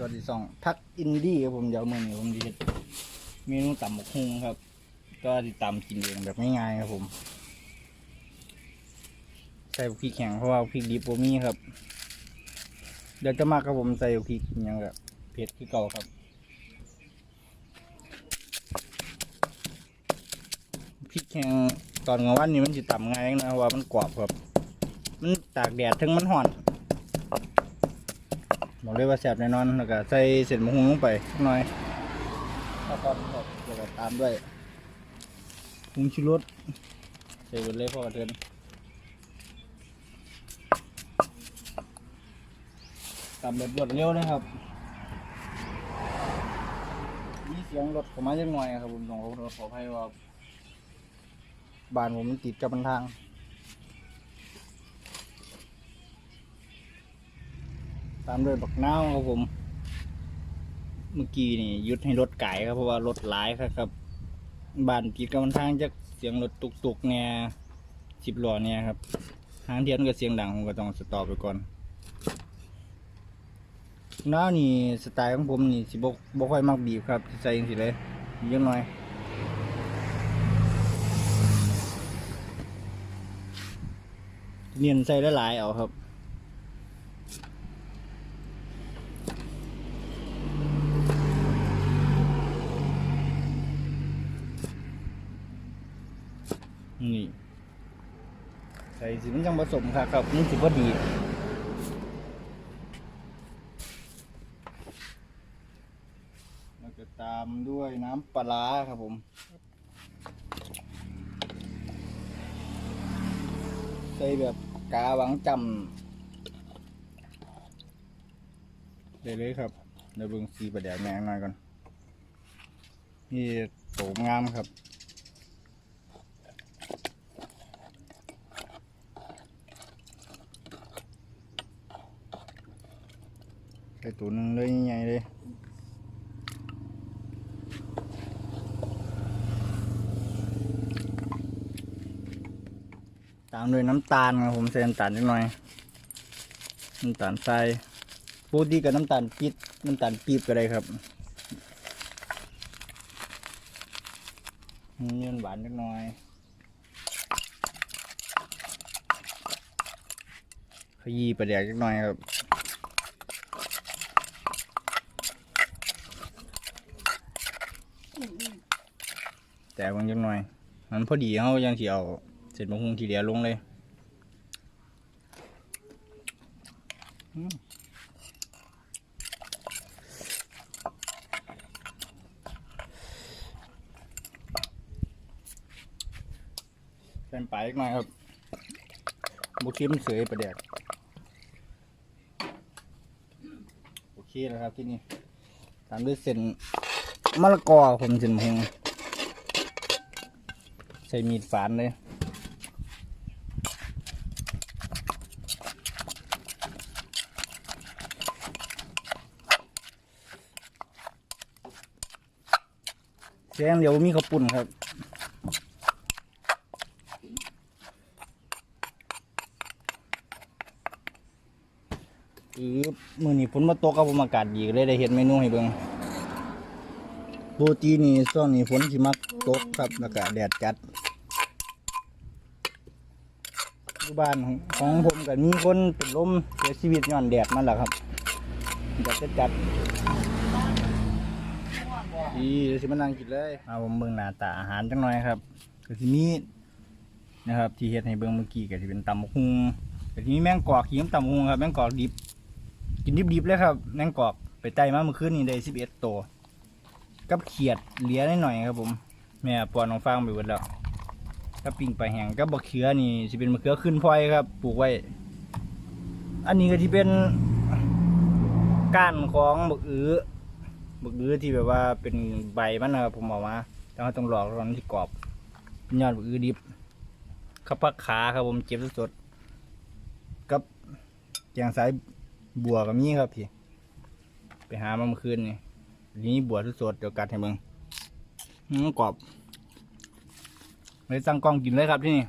สวัสดีสองทักอินดี้ครับผมเดี๋ยวมื่อนี้ผมจะเฮ็ดเมนูตำหมกฮุงครับ ก็ติดตำกินเองแบบง่ายๆครับผม ใส่พริกแข็งเพราะว่าพริกดิบผมมีครับ เดี๋ยวจะมากครับผมใส่พริกหยังแบบเผ็ดคือเก่าครับพริกแข็งตอนกลางวันนี่มันจะต่ำง่ายนะเพราะว่ามันกรอบครับ มันตากแดดถึงมันห่อน บอกเลยว่าแซ่บแน่นอนแล้วก็ใส่เศษมูหุงลงไปสักหน่อยข้าวตอนแล้วก็ตามด้วยผงชูรสใส่หมดเลยพ่อกระเทือนตามแบบรวดเร็วนะครับมีเสียงรถเข้ามาจังหน่อยครับผมต้องขอขออภัยว่าบ้านผมมันติดกับบันทาง ตามด้วยบักนาวครับผม เมื่อกี้นี่ยุดให้รถไก่ครับเพราะว่ารถหลายครับครับบ้านติดกับมันทางจะเสียงรถตุกตุกๆเนี่ยสิบล้อเนี่ยครับทางเทียนก็เสียงดังผมก็ต้องสต็อปไปก่อนน้าวนี่สไตล์ของผมนี่สิบกบค่อยมักบีบครับใส่ยังสิเลยเยอะหน่อยเนียนใส่หลายๆเอาครับ นี่ใส่สิมันยังผสมครับครับนี่สิพอดีแล้วก็ตามด้วยน้ำปลาร้าครับผมใส่แบบกาหวังจำได้เลยครับเดี๋ยวเบิ่งสีประเดี๋ยวแมงหน่อยก่อนนี่โสมงามครับ ใส่ตัวหนึงเลยใหญ่ๆเลย ตามด้วยน้ำตาลครับผมใส่น้ำ cái tủ nó lấy nhảy đi tạm đôi nắm tàn mà hôm xem tàn cho này nắm tàn sai ปูดีกับน้ำตาลปี๊บน้ำตาลปี๊บก็ได้ครับเนื้อหวานนิดหน่อย ขยี้ประเดี๋ยวนิดหน่อยครับ แต่บางจังหน่อยมันพอดีเขายังสิเอาเสร็จมะฮุงทีเดียวลงเลยเป็นไปอีกหน่อยครับบุคิมนเสยประเดี๋ยวโอเคแล้วครับที่นี่ตามด้วยเส้นมะละกอผมเส้นมะฮุง ใส่มีดฝานเลยเสียงเดี๋ยวมีข้าวปุ่นครับอือมือนี้ฝนมาตกกับผมอากาศดีก็เลยได้เห็นเมนูให้เบิ่งปกตินี่ช่วงนี้ฝนสิมัก ตกครับแล้วก็แดดจัดอยู่บ้านของของผมก็มีคนเป็นลมเสียชีวิตย้อนแดดมันแหละครับแดดจัดจัดดีเดี๋ยวสิมานั่งกินเลยเอาผมเบิ่งหน้าตาอาหารจังหน่อยครับก็สิมีนะครับ ที่เฮ็ดให้เบิ่งเมื่อกี้ก็สิเป็นตำบักหุ่งก็สิมีแมงกอกขี้น้ำตำบักหุ่งครับแมงกอกดิบ กินดิบๆเลยครับแมงกอกไปไต่มาเมื่อคืนนี้ได้สิบเอ็ดตัวกับเขียดเหลี้ยหน่อยๆครับผม แม่ปอนของฟางไปหมดแล้วกับปิ่งปลาแห้งกับะเขือนี่จะเป็นมะเขือขึ้นพลอยครับ ปลูกไว้ อันนี้ก็ที่เป็นก้านของบกอื้อบกอื้อที่แบบว่าเป็นใบมันนะครับผมเอามาแต่ว่าต้องหลอกตอนที่กรอบยอดบกอื้อดิบขับผักขาครับผมเจ็บสดๆกับแกงสายบัวกับมีครับพี่ ไปหามาเมื่อคืนนี่นี่บัวสดๆเดี๋ยวกัดให้มึง อืมกรอบไลยตั้งกล้องกินเลยครับที่นี่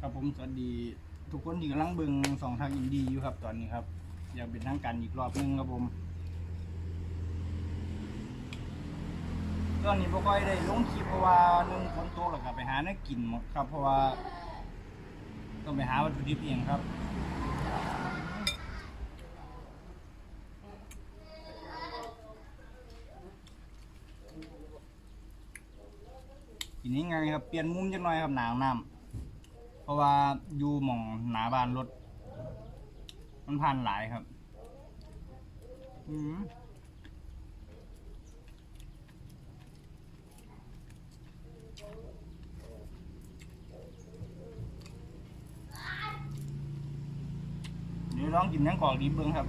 ครับผมสวัสดี ทุกคนอยู่กำลังเบิงสองทางอินดีอยู่ครับตอนนี้ครับ อยากเป็นทางการอีกรอบนึงครับผม ตอนนี้บ่ค่อยได้ลงคลิปเพราะว่าหนึ่งฝนตกแล้วก็ไปหาเนื้อกินหมดครับ เพราะว่า ต้องไปหาวัตถุดิบเองครับทีนี้ไงครับเปลี่ยนมุมจักหน่อยครับหนาวน้ำเพราะว่าอยู่หม่องหนาบานรถมันผ่านหลายครับ อืม นยังกอกดีเบิ้งครับ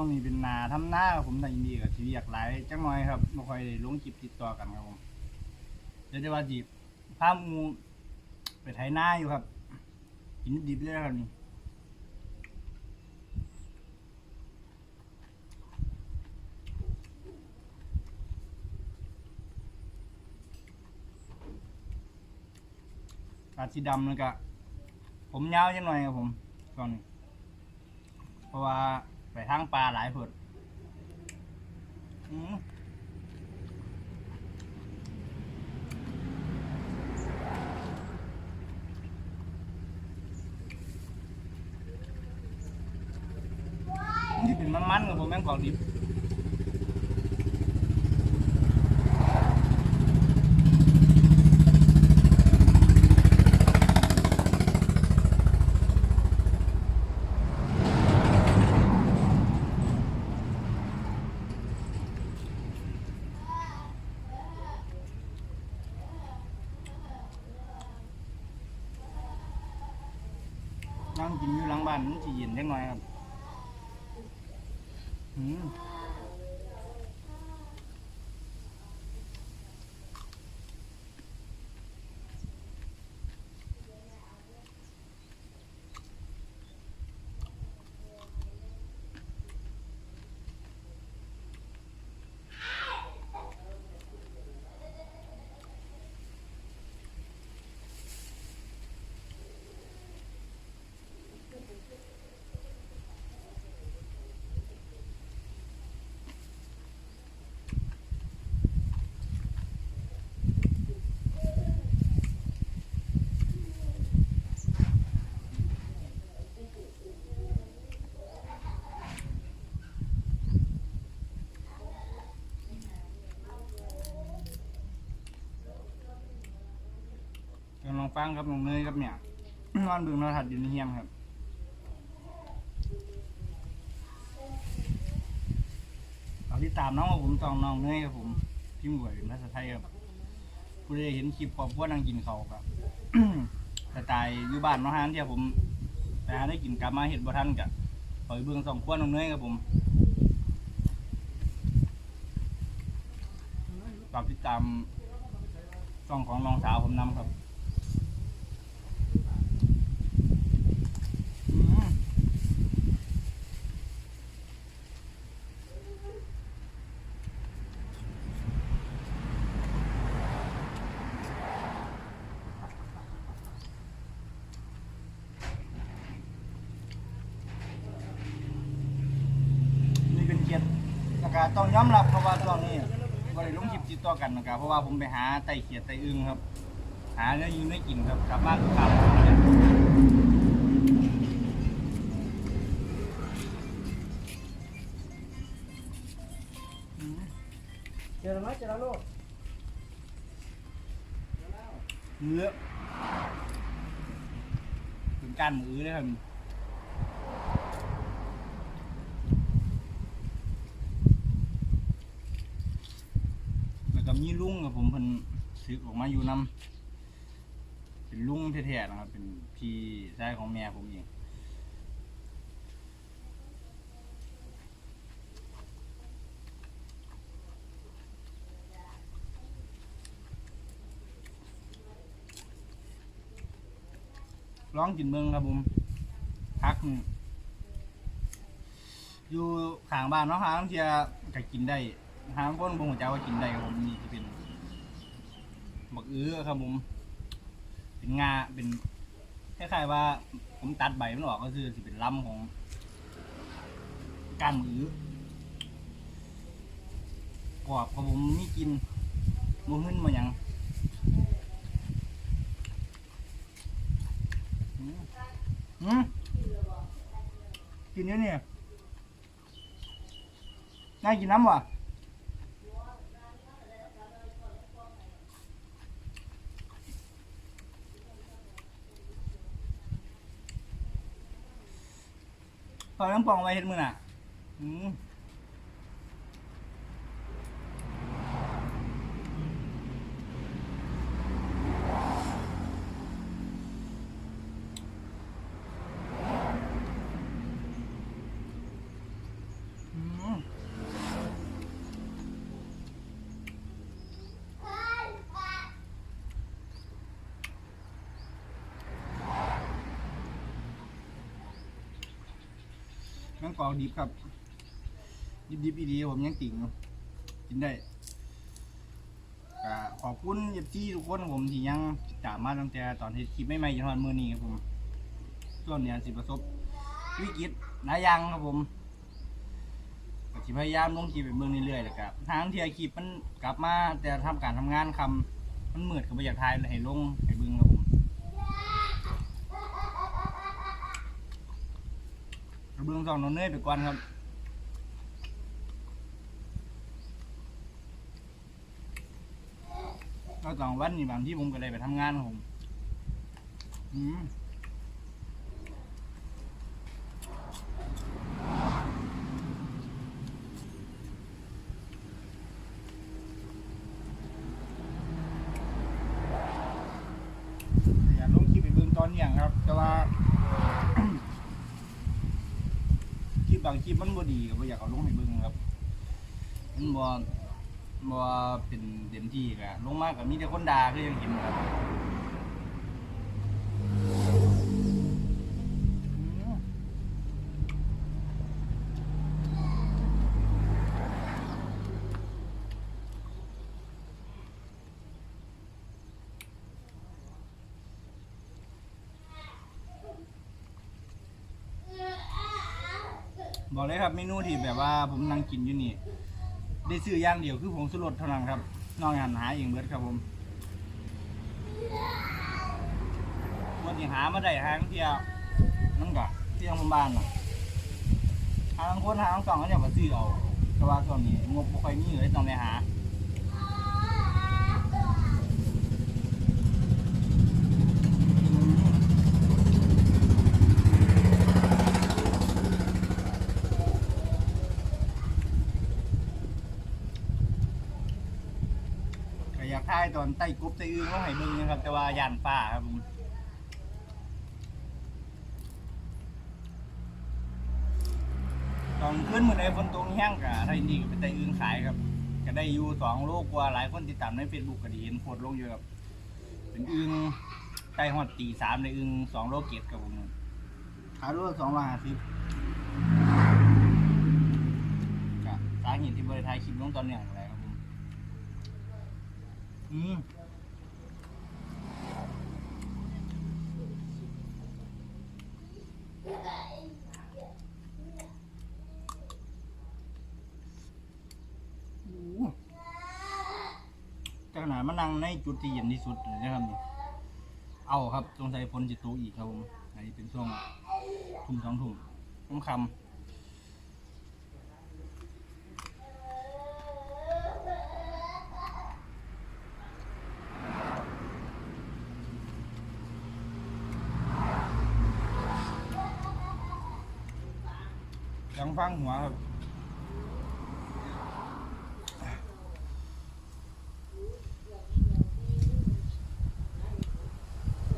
ช่วงนี้เป็นนาทำหน้าครับผมแต่ยินดีกับชีวิตอยากหลายจังหน่อยครับไม่ค่อยได้ลงคลิปติดต่อกันครับผมเดี๋ยวจะว่าจีบพาหมูไปไถหน้าอยู่ครับกินดิบเลยครับนี่ตาสีดำแล้วก็ผมยาวจังหน่อยครับผมตอนนี้เพราะว่า ไปทางปลาหลายเผิดอืมนี่เป็นมันๆกับผมแม่งกรองดิบ กินอยู่หลังบ้านมันจะเย็นจังหน่อยครับอืม กำลังฟังครับน้องเนยครับเนี่ยนอนเบึงนอนถัดอยู่ในเฮียมครับเอาที่ตามน้องกับผมจองน้องเนยครับผมพิมพ์หวยภาษาไทยครับผู้ใดเห็นคลิปครอบครัวนั่งกินเขาวครับสไตล์อยู่บ้านเน้องฮานที่ผมไปหาได้กินกลับมาเห็ดบ่ทันกะปล่อยเบื้องสองขั้วน้องเนยครับผมฝากติดตามช่องของน้องสาวผมนำครับอืม นี่เป็นเกียรตินะครับต้องยอมรับเพราะว่าตอนนี้บริลุงคลิปติดต่อ กันนะครับเพราะว่าผมไปหาไต่เขียดไต่อึงครับ หาเนื้อยิงได้กินครับกลับบ้านทุกครั้งอืมเจอแล้วไหมเจอแล้วลูกเนื้อถึงการมือเลยครับแล้วก็มีลุงกับผมเพิ่น ซึกออกมาอยู่นำเป็นลุงแท้ๆนะครับ เป็นพี่ชายของแม่ผมเองร้องกินเมืองครับผมพักอยู่ข้างบ้านเนาะหางเทียก็กินได้หางคนบ่ฮู้จัว่ากินได้ครับผมนี่จะเป็น บักอื้อครับผม เป็นงาเป็นคล้ายๆว่า ผมตัดใบมันออกก็คือสิเป็นลำของก้านมือกรอบครับผมมีกินมือหึ้นมาหยังอืมกินเยอะเนี่ยน่ากินน้ำวะ พอน้ำปองไว้เห็นมือน่ะ อืมอืม แมงกอกดิบครับ ดิบดิบๆอีดีผมยังติ่งกินได้ก็ขอบคุณเอฟซีทุกคนผมที่ยังตามมาตั้งแต่ตอนที่คลิปไม่ใหม่ๆจนถึงมือนี้ครับผมส่วนเนี่ยสิประสบวิกฤตหลายอย่างครับผมก็สิพยายามลงคลิปไปเมืองเรื่อยๆแล้วก็ทางที่คลิปมันกลับมาแต่ทำการทำงานคำมันเหมือดก็บ่อยากถ่ายเลยให้ลงให้เบิ่งครั บผมเบิ่งสองนนเนยไปก่อนครับก็สองวันนี่บางที่ผมก็เลยไปทำงานของผมอืมอย่าลงคลิปไปเบิ่งตอนเนี่ยครับ แต่ว่า คลิปบางคลิปมันบ่ดีก็บ่อยากเอาลงให้เบิ่งครับ มันบ่บ่เป็นเต็มที่ก็ลงมาก็มีแต่คนด่าคือยังเห็นครับบอกเลยครับเมนูที่แบบว่าผมนั่งกินอยู่นี่ ได้ซื้ออย่างเดียวคือผงสุรสเท่านั้นครับนอกจานหาเองเบิดครับผมวันที่หามาได้หาเที่ยวนั่นก็เที่ยงบ้านๆน่ะหาทั้งคนหาบางสองก็จะมาซื้อเอาแต่ว่าตอนนี้งบบ่ค่อยมีเลยต้องไปหาก็อยาก ถ่ายตอนใต้กบใต้อึ้งก็ให้เบิ่งนะครับ แต่ว่าย่านป่าครับผมตอนขึ้นเมือในฝนตกแห้งก็ได้นี่ก็เป็นใต้อึ้งขายครับ ก็ได้อยู่สองโลกว่าหลายคนติดตามในเฟซบุ๊กก็ดีเห็นโพสต์ลงอยู่ครับเป็นอึงใต้หอดตีสามในอึงสองโลเกตครับผมขายโลละสองร้อยห้าสิบสาเหตุที่บริไทยคลิปลงตอนเนี้ยอะไร อืมโอ้โหจากขนามานั่งในจุดที่เย็นที่สุดเลยนะครับนี่เอาครับสงสัยฝนจะตกอีกครับผมอันนี้เป็นช่วงทุ่มสองทุ่มต้มคำ ยังฟังหัวครับ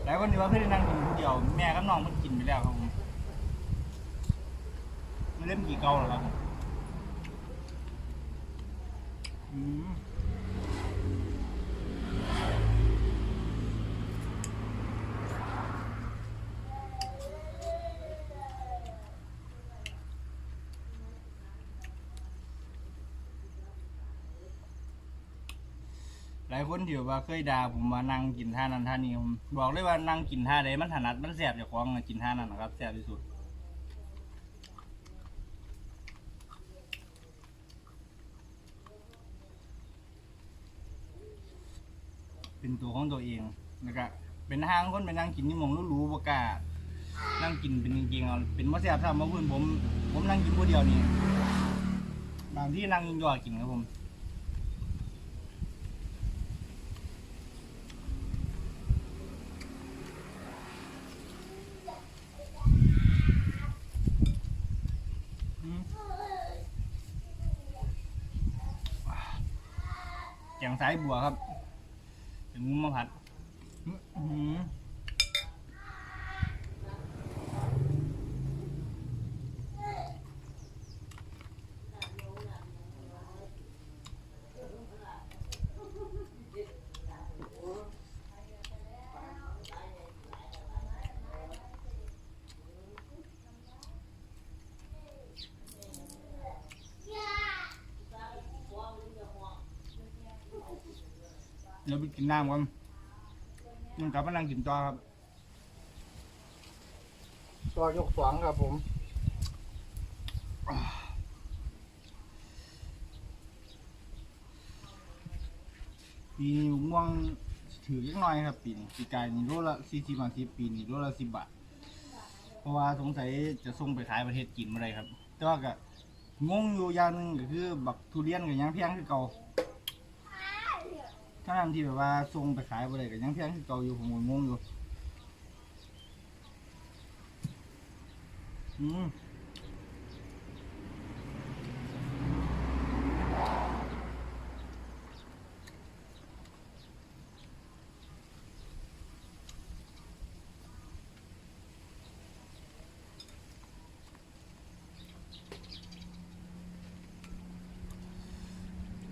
หลายคนดีว่าเพื่อนนั่งกินคนเดียว แม่กับน้องมันกินไปแล้วครับผมไม่เล่นกี่เกาหรอครับ หลายคนที่แบบว่าเคยด่าผมว่านั่งกินท่านั้นท่านี้ผมบอกเลยว่านั่งกินท่าใดมันถนัดมันแสบจากของกินท่านั้นนะครับแสบที่สุดเป็นตัวของตัวเองแล้วก็เป็นทางคนไปนั่งกินนี่มองรู้ๆบ่กล้านั่งกินเป็นจริงๆเอาเป็นว่าแซ่บถ้ามาเพื่อนผม ผมนั่งกินผู้เดียวนี่บางที่นั่งยิงยอดกินครับผม แกงสายบัวครับเป็นมุมมะพัด อื้อหือ เดี๋ยวไปกินน้ำกันยังกลับมานั่งกินต่อครับซอยยกสองครับผมปีนี้ม่วงถือเล็กน้อยครับ ปีนี้ปีกายนี่โลละสี่สิบบาทปีนี้โลละสิบบาท เพราะว่าสงสัยจะส่งไปขายประเทศจีนมาเลยครับ แต่ว่าก็งงอยู่อย่างหนึงก็คือ บักทุเรียนกับยังเพียงคือเก่า ทางที่แบบว่าส่งไปขายบ่ได้ก็ยังเพียงคือเก่าอยู่ผมงงอยู่อืม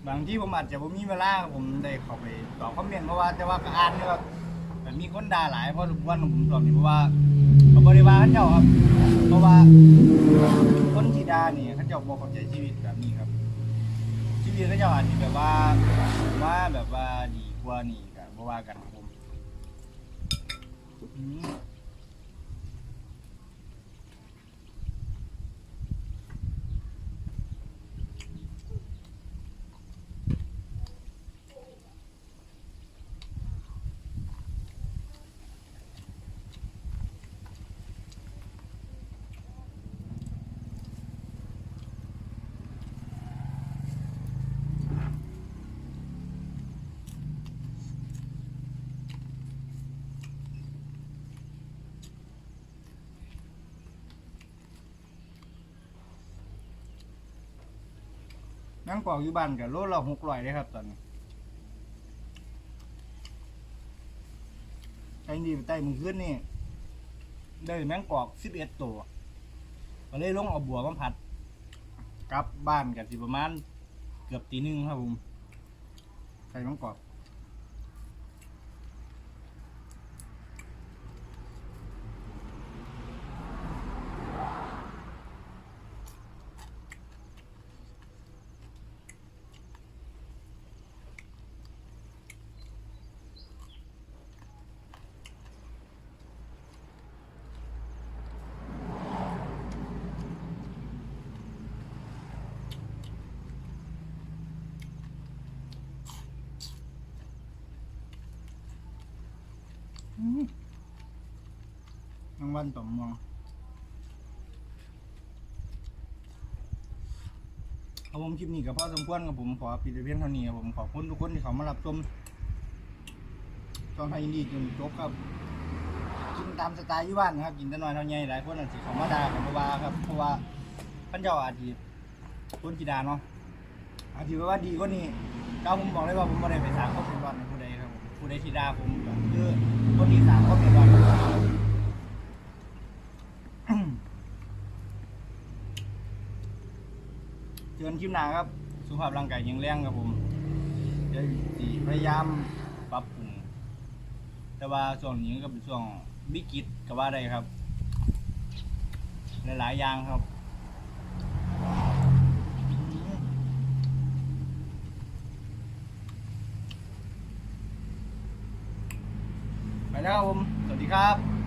บางที่ผมอาจจะผมมีเวลาผมได้เข้าไปตอบคอมเมนต์เพราะว่าแต่ว่าก็อ่านเนี่ยแบบมีคนด่าหลายเพราะวันผมตอบนี่เพราะว่าเขาบริวารเขาเจ้าครับ เพราะว่าคนที่ด่านี่เขาเจ้าบ่เข้าใจชีวิตแบบนี้ครับชีวิตเขาเจ้าอาจจะแบบว่าว่าแบบว่าดีกว่านี่ก็บ่ว่ากันครับผม ยังกอกอยู่บ้านกับโลละหกร้อยเลยครับตอนนี้ไอ้นี่ใต้มือขึ้นนี่ ได้แมงกอกสิบเอ็ดตัวก็เลยลงเอาบัวมาผัด กลับบ้านกับสิประมาณ เกือบตีหนึ่งครับผมใส่แมงกอก อืมรางวัลต่อมองครับผมคลิปนี้กับพ่อสมควรกับผมขอปิดแต่เพียงเท่านี้ครับผมขอบคุณทุกคนที่เขามารับชมช่องไทยอินดีจนจบครับกินตามสไตล์อยู่บ้านนะครับกินแต่น้อยเท่าใหญ่หลายคนอาจจะเขามาด่าเขามาว่าครับเพราะว่าพันเจ้าอาจจะคนกีดาเนาะอาจจะว่าดีกว่านี้ก้าผมบอกเลยว่าผมไม่ได้ไปสร้างควาเป็นรอนในผู้ใดครับผู้ใดใดที่ด่าผมคือคนที่สามคนเป็นบอล เจอกันคลิปหน้าครับ สุขภาพร่างกายแข็งแรงครับผมเดี๋ยวพยายามปรับปรุงแต่ว่าช่วงนี้ก็เป็นช่วงวิกฤตก็ว่าได้ครับ หลายๆอย่างครับไปแล้วครับผม สวัสดีครับ